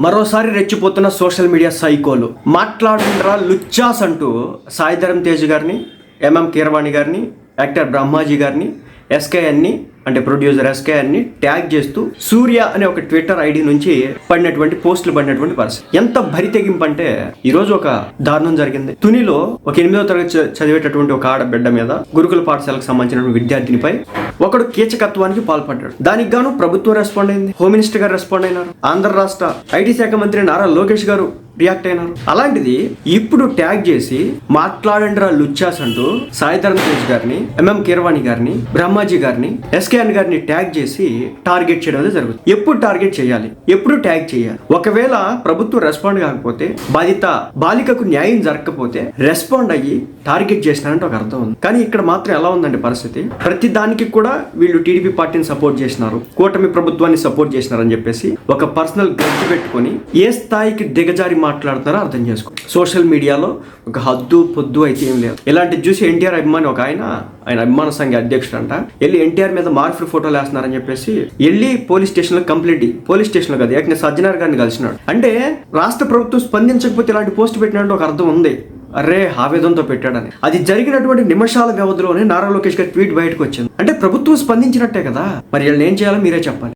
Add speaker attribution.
Speaker 1: మరోసారి రెచ్చిపోతున్న social media సైకోలు. మాట్లాడుండ్రా లుచ్చాస్ అంటూ సాయిధరం తేజ్ గారిని ఎంఎం కీరవాణి గారిని యాక్టర్ బ్రహ్మాజీ గారిని ఎస్కేఎన్ని అంటే ప్రొడ్యూసర్ ఎస్కేఎన్ని ట్యాగ్ చేస్తూ సూర్య అనే ఒక ట్విట్టర్ ఐడి నుంచి పడినటువంటి పోస్టులు పడినటువంటి పరిస్థితి. ఎంత భరితెగింపు అంటే ఈ రోజు ఒక దారుణం జరిగింది. తునిలో ఒక ఎనిమిదవ తరగతి చదివేటటువంటి ఒక ఆడబిడ్డ మీద గురుకుల పాఠశాలకు సంబంధించిన విద్యార్థినిపై ఒకడు కీచకత్వానికి పాల్పడ్డాడు. దానికి గాను ప్రభుత్వం రెస్పాండ్ అయింది. హోమ్ మినిస్టర్ గారు రెస్పాండ్ అయినారు. ఆంధ్ర రాష్ట్ర ఐటీ శాఖ మంత్రి నారా లోకేష్ గారు రియాక్ట్ అయినారు. అలాంటిది ఇప్పుడు ట్యాగ్ చేసి మాట్లాడండి రా లుచ్చాస్ అంటూ సాయిధరం తేజ్ గారిని ఎంఎం కీరవాణి గారిని బ్రహ్మాజీ గారిని ఎస్కేఎన్ గారిని ట్యాగ్ చేసి టార్గెట్ చేయడం అనేది జరుగుతుంది. ఎప్పుడు టార్గెట్ చేయాలి? ఎప్పుడు ట్యాగ్ చేయాలి? ఒకవేళ ప్రభుత్వం రెస్పాండ్ కాకపోతే బాధిత బాలికకు న్యాయం జరగకపోతే రెస్పాండ్ అయ్యి టార్గెట్ చేసినారంటే ఒక అర్థం ఉంది. కానీ ఇక్కడ మాత్రం ఎలా ఉందండి పరిస్థితి? ప్రతి దానికి కూడా వీళ్ళు టీడీపీ పార్టీని సపోర్ట్ చేసినారు. కూటమి ప్రభుత్వాన్ని సపోర్ట్ చేసినారని చెప్పేసి ఒక పర్సనల్ గడ్డి పెట్టుకొని ఏ స్థాయికి దిగజారి మాట్లాడుతున్నారో అర్థం చేసుకో. సోషల్ మీడియాలో ఒక హద్దు పొద్దు అయితే ఏం లేదు. ఇలాంటి చూసి ఎన్టీఆర్ అభిమాని ఒక ఆయన ఆయన అభిమాన సంఘ అధ్యక్షుడు అంట వెళ్ళి ఎన్టీఆర్ మీద మార్పులు ఫోటోలు వేస్తున్నారని చెప్పేసి వెళ్ళి పోలీస్ స్టేషన్లో కంప్లైంట్ పోలీస్ స్టేషన్లో కదా ఏకంగా సజ్జనార్ గారిని కలిసినాడు. అంటే రాష్ట్ర ప్రభుత్వం స్పందించకపోతే ఇలాంటి పోస్ట్ పెట్టినట్టు ఒక అర్థం ఉంది. అరే ఆవేదంతో పెట్టాడని. అది జరిగినటువంటి నిమిషాల వ్యవధిలోనే నారా లోకేష్ గారి ట్వీట్ బయటకు వచ్చింది. అంటే ప్రభుత్వం స్పందించినట్టే కదా. మరి వీళ్ళని ఏం చేయాలో మీరే చెప్పాలి.